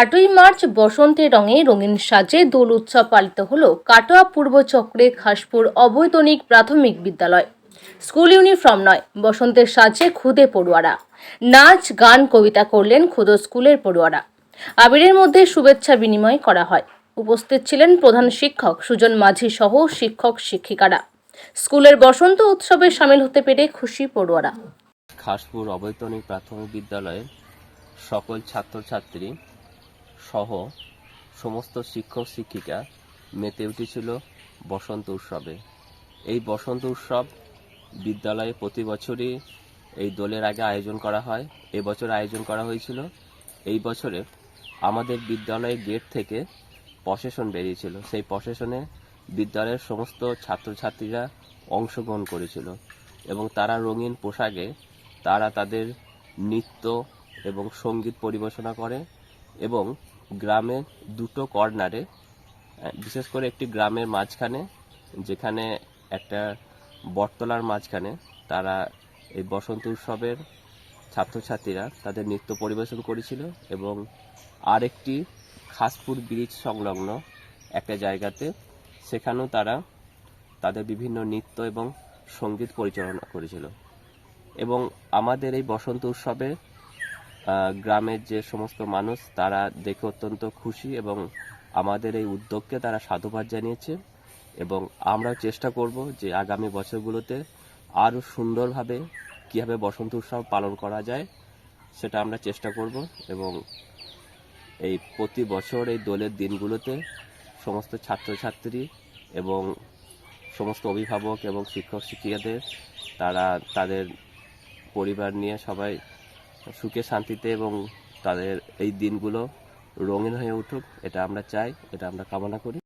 আটই মার্চ বসন্তের রঙে রঙিন সাজে দোল উৎসব পালিত হল কাটোয়া পূর্ব চক্রে খাসপুর অবৈতনিক প্রাথমিক বিদ্যালয়। স্কুল ইউনিফর্ম নয়, বসন্তের সাজে খুদে পড়ুয়ারা। নাচ, গান, কবিতা করলেন খুদ স্কুলের পড়ুয়ারা। আবিরের মধ্যে শুভেচ্ছা বিনিময় করা হয়। উপস্থিত ছিলেন প্রধান শিক্ষক সুজন মাঝি সহ শিক্ষক শিক্ষিকারা। স্কুলের বসন্ত উৎসবে সামিল হতে পেরে খুশি পড়ুয়ারা। খাসপুর অবৈতনিক প্রাথমিক বিদ্যালয়ের সকল ছাত্রছাত্রী সহ সমস্ত শিক্ষক শিক্ষিকা মেতে উঠেছিল বসন্ত উৎসবে। এই বসন্ত উৎসব বিদ্যালয়ে প্রতি বছরই এই দোলের আগে আয়োজন করা হয়। এবছর আয়োজন করা হয়েছিল। এই বছরে আমাদের বিদ্যালয়ের গেট থেকে প্রশাসন বেরিয়েছিল। সেই প্রশাসনে বিদ্যালয়ের সমস্ত ছাত্রছাত্রীরা অংশগ্রহণ করেছিল এবং তারা রঙিন পোশাকে তারা তাদের নৃত্য এবং সংগীত পরিবেশনা করে এবং গ্রামের দুটো কর্নারে বিশেষ করে একটি গ্রামের মাঝখানে, যেখানে একটা বটতলার মাঝখানে তারা এই বসন্ত উৎসবের ছাত্রছাত্রীরা তাদের নৃত্য পরিবেশন করেছিল এবং আরেকটি খাসপুর ব্রিজ সংলগ্ন একটা জায়গাতে সেখানেও তারা তাদের বিভিন্ন নৃত্য এবং সংগীত পরিচালনা করেছিল। এবং আমাদের এই বসন্ত উৎসবে গ্রামের যে সমস্ত মানুষ, তারা দেখে অত্যন্ত খুশি এবং আমাদের এই উদ্যোগকে তারা সাধুবাদ জানিয়েছে এবং আমরা চেষ্টা করব যে আগামী বছরগুলোতে আরও সুন্দরভাবে কীভাবে বসন্ত উৎসব পালন করা যায়, সেটা আমরা চেষ্টা করব এবং এই প্রতি বছর এই দোলের দিনগুলোতে সমস্ত ছাত্রছাত্রী এবং সমস্ত অভিভাবক এবং শিক্ষক শিক্ষিকাদের তারা তাদের পরিবার নিয়ে সবাই সুখে, শান্তিতে এবং তাদের এই দিনগুলো রঙিন হয়ে উঠুক, এটা আমরা চাই, এটা আমরা কামনা করি।